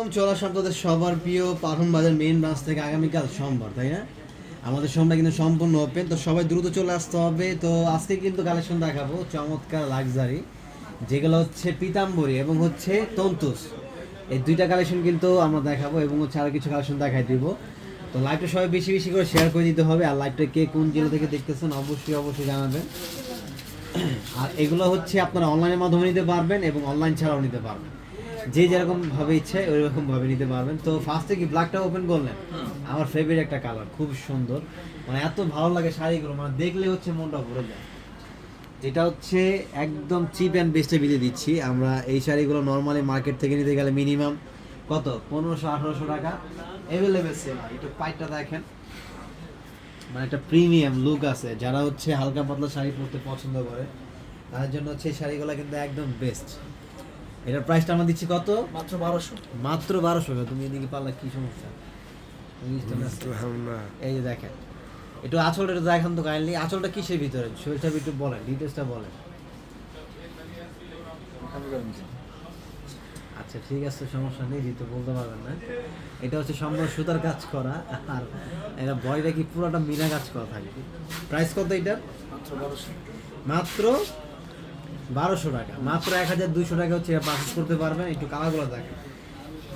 চলা শব্দদের সবার প্রিয় পাঠন বাজার মেইন ব্রাঞ্চ থেকে আগামীকাল সোমবার, তাই না? আমাদের সোমবার কিন্তু সম্পূর্ণ ওপেন তো সবাই দ্রুত চলে আসতে হবে। তো আজকে কিন্তু কালেকশন দেখাবো, চমৎকার লাক্সারি যেগুলো হচ্ছে পিতাম্বরী এবং হচ্ছে তন্তুস। এই দুইটা কালেকশন কিন্তু আমরা দেখাবো এবং হচ্ছে আরও কিছু কালেকশন দেখাই দিব। তো লাইভটা সবাই বেশি বেশি করে শেয়ার করে দিতে হবে, আর লাইভটা কে কোন জেলা থেকে দেখতেছেন অবশ্যই অবশ্যই জানাবেন। আর এগুলো হচ্ছে আপনারা অনলাইনের মাধ্যমে নিতে পারবেন এবং অনলাইন ছাড়াও নিতে পারবেন। যে যেরকম ভাবে ইচ্ছে ওই রকম ভাবে নিতে পারবেন। তো ফার্স্টে কি ব্ল্যাকটা ওপেন করলেন? আমার ফেভারিট একটা কালার খুব সুন্দর। মানে এত ভালো লাগে শাড়িগুলো মানে দেখলে হচ্ছে মনটা ভরে যায়। যেটা হচ্ছে একদম চিপ অ্যান্ড বেস্টে বিলে দিচ্ছি। আমরা এই শাড়িগুলো নর্মালি মার্কেট থেকে নিতে গেলে মিনিমাম কত? পনেরোশো আঠারোশো টাকা। অ্যাভেলেবেল সেল হয় একটু পাইটটা দেখেন। মানে একটা প্রিমিয়াম লুক আছে। যারা হচ্ছে হালকা পাতলা শাড়ি পরতে পছন্দ করে তাদের জন্য হচ্ছে এই শাড়িগুলো কিন্তু একদম বেস্ট এটার প্রাইসটা আমরা দিচ্ছি কত? মাত্র বারোশো। মাত্র বারোশো তুমি এদিকে পারলে কি সমস্যা? পারছ? এই যে দেখেন একটু আঁচলটা একটু দেখান তো কাইন্ডলি আঁচলটা কিসের ভিতরে? শরীরটা একটু বলেন ডিটেলসটা বলেন। আচ্ছা ঠিক আছে সমস্যা নেই যেহেতু বলতে পারবেন না। এটা হচ্ছে সম্ভব সুতার কাজ করা আর এটা বয়টা কি পুরোটা মিনা কাজ করা থাকবে? প্রাইস কত এটার? মাত্র বারোশো। মাত্র বারোশো টাকা। মাত্র এক হাজার দুইশো টাকা হচ্ছে পারচেস করতে পারবেন একটু কালারগুলো দেখেন।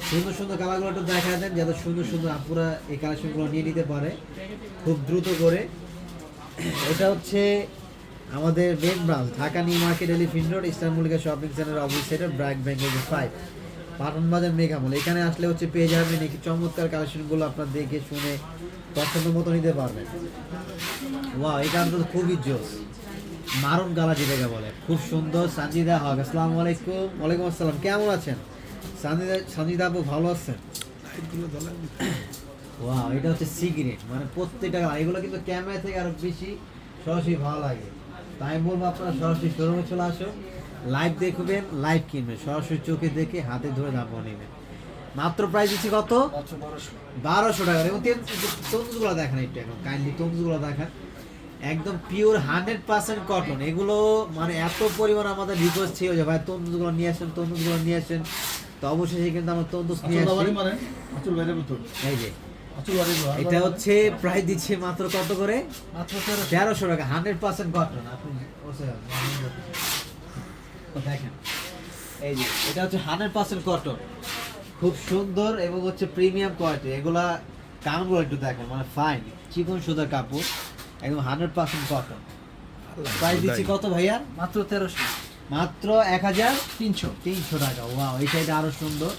সুন্দর সুন্দর কালারগুলো একটু দেখা দেন, যাতে সুন্দর সুন্দর আপুরা এই কালেকশনগুলো নিয়ে নিতে পারে। খুব দ্রুত করে। এটা হচ্ছে আমাদের main branch Dhaka new market elephant road eastern Mallika shopping centre office অফিসের ব্র্যাক ব্যাংকের ফাইভ পাটন বাজার মেঘামল। এখানে আসলে হচ্ছে পেয়ে যাবেন এই চমৎকার কালেকশনগুলো আপনার দেখে শুনে পছন্দ মতো নিতে পারবেন। ওয়াও এটা তো খুবই জোস। মারুন গালা যেটাকে বলে। খুব সুন্দর সানজিদা হক আসসালামু আলাইকুম। ওয়ালাইকুম আসসালাম কেমন আছেন? সানজিদা সানজিদা আপু ভালো আছেন? ওয়াও এটা হচ্ছে সিগারেট মানে প্রত্যেকটা গালা এগুলো কিন্তু ক্যামেরা থেকে আরও বেশি সরাসরি ভালো লাগে। তাই বলব আপনারা সরাসরি শোরুমে চলে আসো লাইভ দেখবেন লাইভ কিনবেন সরাসরি চোখে দেখে হাতে ধরে দাম নেবেন। মাত্র প্রাইস দিচ্ছি কত? বারোশো। টাকা। এবং তন্দুসগুলো দেখেন একটু এখন কাইন্ডলি তন্দুসগুলো দেখেন। একদম পিওর হান্ড্রেড পার্সেন্ট কটন এগুলো মানে এত পরিমাণ আমাদের রিকোয়েস্ট ছিল যে ভাই তন্দুসগুলো নিয়ে আসেন তন্দুসগুলো নিয়ে আসেন। তো অবশ্যই কিন্তু আমরা তন্দুস নিয়ে আচল আসি। বাড়ি মানে এই যে। এটা হচ্ছে প্রায় দিচ্ছে মাত্র কত করে? মাত্র তেরোশো। টাকা হান্ড্রেড পার্সেন্ট কটন আপনি দেখেন এই যে এটা হচ্ছে হান্ড্রেড পার্সেন্ট কটন খুব সুন্দর এবং হচ্ছে প্রিমিয়াম কোয়ালিটি এগুলা কানগুলো একটু দেখেন মানে ফাইন চিকন সুতার কাপড়। একদম হান্ড্রেড পার্সেন্ট কটন প্রাইস দিচ্ছি কত ভাইয়া? মাত্র তেরোশো। মাত্র এক হাজার তিনশো। তিনশো টাকা ওয়াও এই শাড়িটা আরও সুন্দর।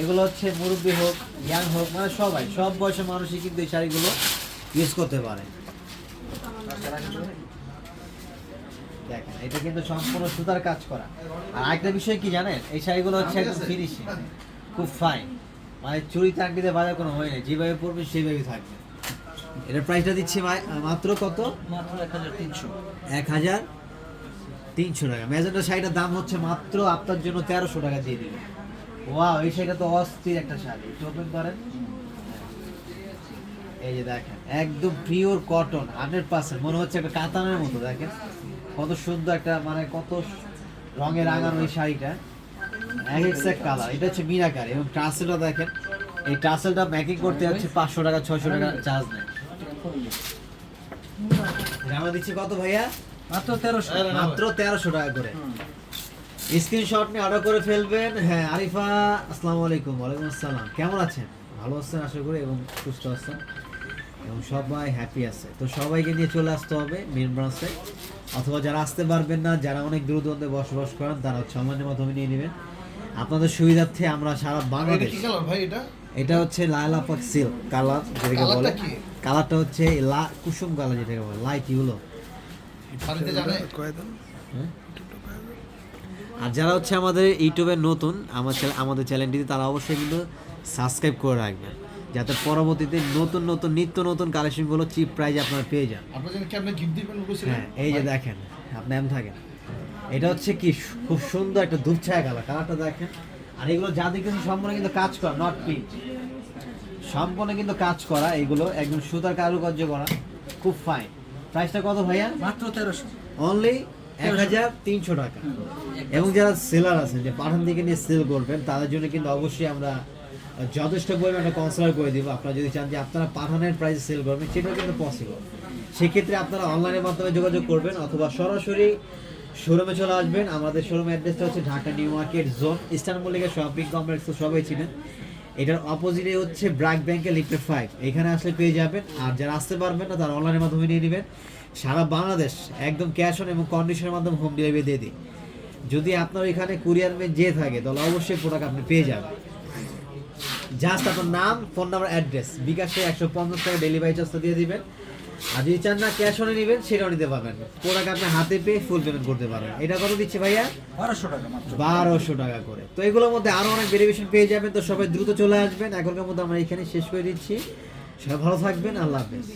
এগুলো হচ্ছে মুরব্বী হোক ইয়াং হোক মানে সবাই সব বয়সের মানুষই কিন্তু এই শাড়িগুলো ইউজ করতে পারে। দেখেন এটা কিন্তু সম্পূর্ণ সুতার কাজ করা। আর আরেকটা বিষয় কি জানেন? এই শাড়িগুলো হচ্ছে একদম ফিনিশিং খুব ফাইন মানে চুরি চাকরিতে বাজার কোনো হয় না যেভাবে পড়বে সেইভাবেই থাকবে। এটার প্রাইসটা দিচ্ছি মাত্র কত? মাত্র এক হাজার তিনশো। এক হাজার তিনশো টাকা। ম্যাজেন্টা শাড়িটার দাম হচ্ছে মাত্র আপনার জন্য তেরোশো টাকা দিয়ে দিবে। ওয়াও এই শাড়িটা তো অস্থির একটা শাড়ি। একটু ওপেন করেন। এই যে দেখেন একদম পিওর কটন হান্ড্রেড পার্সেন্ট মনে হচ্ছে একটা কাতানের মতো দেখেন। কত সুন্দর একটা মানে কত রঙের রাঙানো এই শাড়িটা। এক এক কালার এটা হচ্ছে মিনাকার এবং টাসেলটা দেখেন। এই টাসেলটা মেকিং করতে হচ্ছে পাঁচশো টাকা ছয়শো টাকা চার্জ নেয়। দিচ্ছি কত ভাইয়া? মাত্র তেরোশো। মাত্র তেরোশো টাকা করে। স্ক্রিনশট নিয়ে অর্ডার করে ফেলবেন। হ্যাঁ আরিফা আসসালামু আলাইকুম ওয়ালাইকুম আসসালাম। কেমন আছেন? ভালো আছেন আশা করি এবং সুস্থ আছেন। এবং সবাই হ্যাপি আছে। তো সবাইকে নিয়ে চলে আসতে হবে মেন ব্রাঞ্চে অথবা যারা আসতে পারবেন না যারা অনেক দূর দূরান্তে বসবাস করেন তারা হচ্ছে অনলাইনের মাধ্যমে নিয়ে নেবেন। আপনাদের সুবিধার্থে আমরা সারা বাংলাদেশ ভাই এটা? এটা হচ্ছে লায়লা পাক সিল্ক কালার যেটাকে বলে। কালারটা কি? কালারটা হচ্ছে লা কুসুম কালার যেটাকে বলে লাইট ইউলো। হ্যাঁ? আর যারা হচ্ছে আমাদের ইউটিউবে নতুন আমার আমাদের চ্যানেলটিতে তারা অবশ্যই কিন্তু সাবস্ক্রাইব করে রাখবেন। যাতে পরবর্তীতে নতুন নতুন নিত্য নতুন কালেকশনগুলো চিপ প্রাইজে আপনারা পেয়ে যান। আপনার জন্য কি আপনি গিফট দিবেন বলেছিলেন হ্যাঁ এই যে দেখেন আপনি এম থাকেন। এটা হচ্ছে কি খুব সুন্দর একটা দুপছায়া কালার। কালারটা দেখেন। আর এগুলো যাদের কিন্তু সম্পূর্ণ কিন্তু কাজ করা নট পিঙ্ক সম্পূর্ণ কিন্তু কাজ করা এগুলো একদম সুতার কারুকার্য করা খুব ফাইন প্রাইসটা কত ভাইয়া? মাত্র তেরোশো। অনলি এক হাজার তিনশো টাকা। এবং যারা সেলার আছেন যে পাঠান থেকে নিয়ে সেল করবেন তাদের জন্য কিন্তু অবশ্যই আমরা যথেষ্ট পরিমাণে কনসিডার করে দিব। আপনারা যদি চান যে আপনারা পাঠানের প্রাইসে সেল করবেন সেটাও কিন্তু পসিবল সেক্ষেত্রে আপনারা অনলাইনের মাধ্যমে যোগাযোগ করবেন অথবা সরাসরি শোরুমে চলে আসবেন। আমাদের শোরুম অ্যাড্রেসটা হচ্ছে Dhaka new market zone eastern Mallika shopping complex তো সবাই ছিলেন এটার অপোজিটে হচ্ছে ব্র্যাক ব্যাংকের লিফটেড ফাইভ এখানে আসলে পেয়ে যাবেন, আর যারা আসতে পারবেন না, তারা অনলাইনের মাধ্যমে নিয়ে নেবেন। সারা বাংলাদেশ একদম ক্যাশ অন এবং কন্ডিশনের মাধ্যমে হোম ডেলিভারি দিয়ে দিই। যদি আপনার এখানে কুরিয়ার ম্যান যে থাকে, তাহলে অবশ্যই প্রোডাক্ট আপনি পেয়ে যাবেন। জাস্ট আপনার নাম ফোন নাম্বার অ্যাড্রেস বিকাশে একশো পঞ্চাশ টাকা ডেলিভারি চার্জটা দিয়ে দিবেন। আর যদি চান না ক্যাশ অনে নেবেন সেটাও নিতে পারবেন। প্রোডাক্ট আপনি হাতে পেয়ে ফুল পেমেন্ট করতে পারেন এটা কত দিচ্ছে ভাইয়া? বারোশো টাকা মাত্র। বারোশো টাকা করে। তো এগুলোর মধ্যে আরও অনেক ভেরিয়েশন পেয়ে যাবেন তো সবাই দ্রুত চলে আসবেন। এখনকার মধ্যে আমরা এখানে শেষ করে দিচ্ছি। সবাই ভালো থাকবেন আল্লাহ হাফেজ।